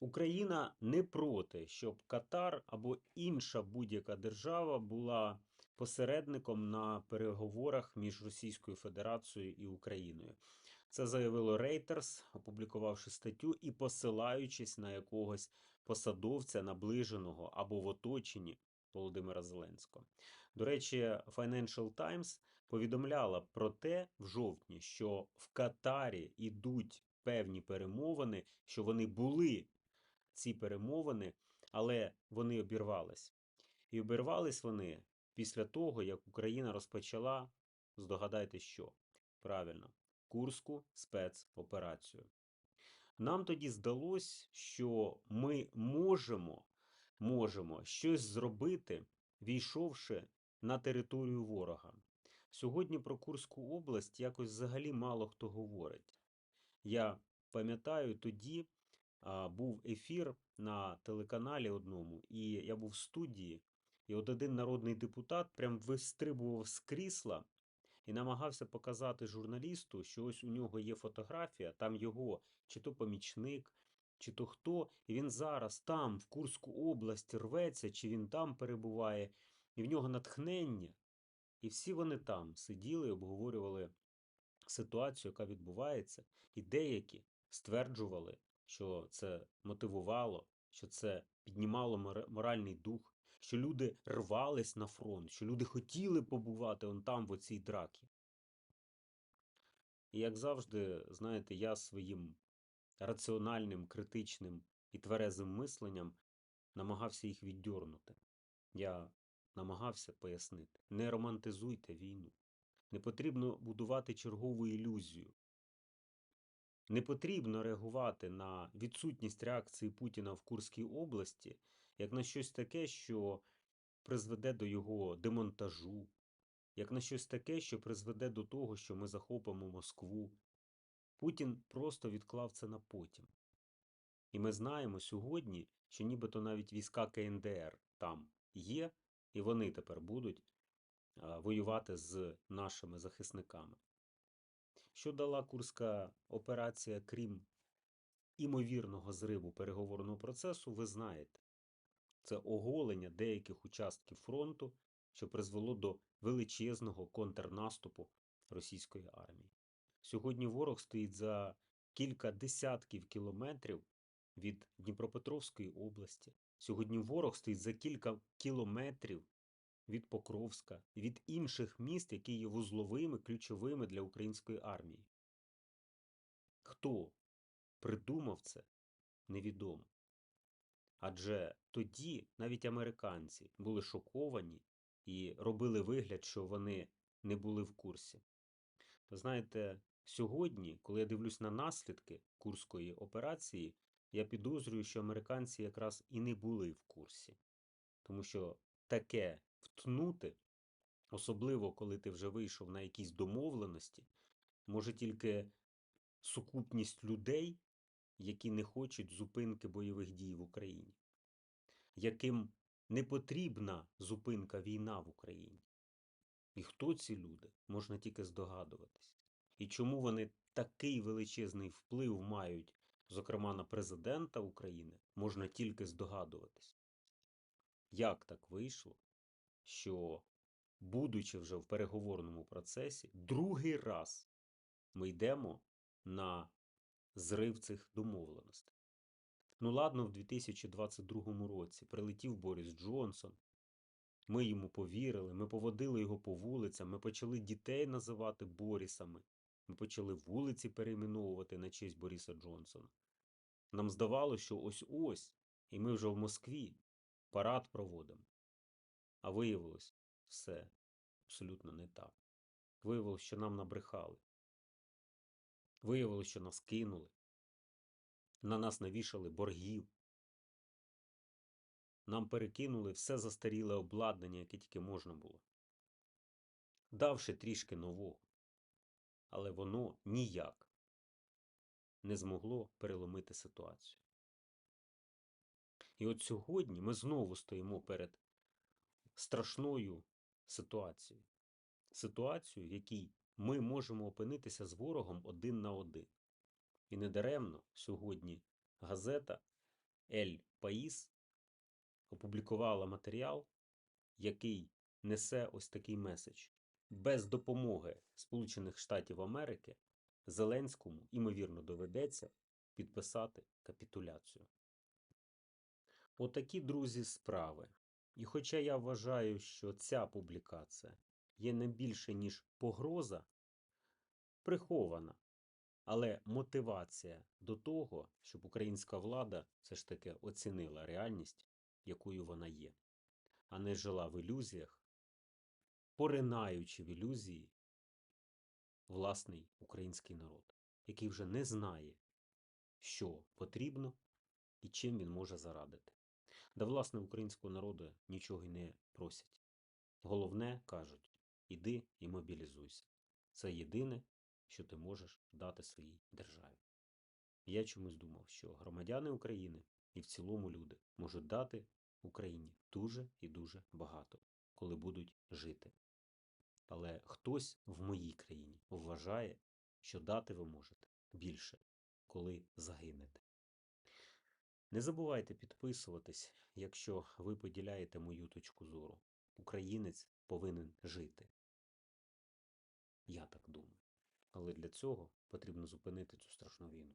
Україна не проти, щоб Катар або інша будь-яка держава була посередником на переговорах між Російською Федерацією і Україною. Це заявило Reuters, опублікувавши статтю і посилаючись на якогось посадовця, наближеного або в оточенні Володимира Зеленського. До речі, Financial Times повідомляла про те в жовтні, що в Катарі йдуть певні перемовини, що вони були ці перемовини, але вони обірвались. І обірвались вони після того, як Україна розпочала, здогадайтесь що? Правильно, Курську спецоперацію. Нам тоді здалось, що ми можемо, можемо щось зробити, війшовши на територію ворога. Сьогодні про Курську область якось взагалі мало хто говорить. Я пам'ятаю, тоді був ефір на телеканалі одному, і я був в студії, і от один народний депутат прям вистрибував з крісла і намагався показати журналісту, що ось у нього є фотографія, там його чи то помічник, чи то хто, і він зараз там, в Курську область, рветься, чи він там перебуває, і в нього натхнення. І всі вони там сиділи обговорювали ситуацію, яка відбувається, і деякі стверджували, що це мотивувало, що це піднімало моральний дух, що люди рвались на фронт, що люди хотіли побувати он там, в оцій дракі. І як завжди, знаєте, я своїм раціональним, критичним і тверезим мисленням намагався їх віддьорнути. Я намагався пояснити: не романтизуйте війну. Не потрібно будувати чергову ілюзію. Не потрібно реагувати на відсутність реакції Путіна в Курській області як на щось таке, що призведе до його демонтажу, як на щось таке, що призведе до того, що ми захопимо Москву. Путін просто відклав це на потім. І ми знаємо сьогодні, що нібито навіть війська КНДР там є, і вони тепер будуть воювати з нашими захисниками. Що дала Курська операція, крім імовірного зриву переговорного процесу, ви знаєте. Це оголення деяких участків фронту, що призвело до величезного контрнаступу російської армії. Сьогодні ворог стоїть за кілька десятків кілометрів від Дніпропетровської області. Сьогодні ворог стоїть за кілька кілометрів від Покровська, від інших міст, які є вузловими, ключовими для української армії. Хто придумав це, невідомо. Адже тоді навіть американці були шоковані і робили вигляд, що вони не були в курсі. Ви знаєте, сьогодні, коли я дивлюсь на наслідки Курської операції, я підозрюю, що американці якраз і не були в курсі. Тому що таке втнути, особливо коли ти вже вийшов на якісь домовленості, може тільки сукупність людей, які не хочуть зупинки бойових дій в Україні, яким не потрібна зупинка війна в Україні. І хто ці люди, можна тільки здогадуватись. І чому вони такий величезний вплив мають, зокрема на президента України, можна тільки здогадуватись. Як так вийшло, що, будучи вже в переговорному процесі, другий раз ми йдемо на зрив цих домовленостей. Ну ладно, в 2022 році прилетів Борис Джонсон. Ми йому повірили, ми поводили його по вулицям, ми почали дітей називати Борісами, ми почали вулиці перейменовувати на честь Бориса Джонсона. Нам здавалося, що ось-ось, і ми вже в Москві парад проводимо. А виявилось все абсолютно не так. Виявилось, що нам набрехали. Виявилось, що нас кинули. На нас навішали боргів. Нам перекинули все застаріле обладнання, яке тільки можна було. Давши трішки нового. Але воно ніяк не змогло переломити ситуацію. І от сьогодні ми знову стоїмо перед страшною ситуацією. Ситуацією, в якій ми можемо опинитися з ворогом один на один. І недаремно сьогодні газета Ель Паїс опублікувала матеріал, який несе ось такий меседж. Без допомоги Сполучених Штатів Америки Зеленському, ймовірно, доведеться підписати капітуляцію. Отакі, друзі, справи. І хоча я вважаю, що ця публікація є не більше, ніж погроза, прихована, але мотивація до того, щоб українська влада все ж таки оцінила реальність, якою вона є, а не жила в ілюзіях, поринаючи в ілюзії власний український народ, який вже не знає, що потрібно і чим він може зарадити. Да, власне, українського народу нічого й не просять. Головне, кажуть, іди і мобілізуйся. Це єдине, що ти можеш дати своїй державі. Я чомусь думав, що громадяни України і в цілому люди можуть дати Україні дуже і дуже багато, коли будуть жити. Але хтось в моїй країні вважає, що дати ви можете більше, коли загинете. Не забувайте підписуватись, якщо ви поділяєте мою точку зору. Українець повинен жити. Я так думаю. Але для цього потрібно зупинити цю страшну війну.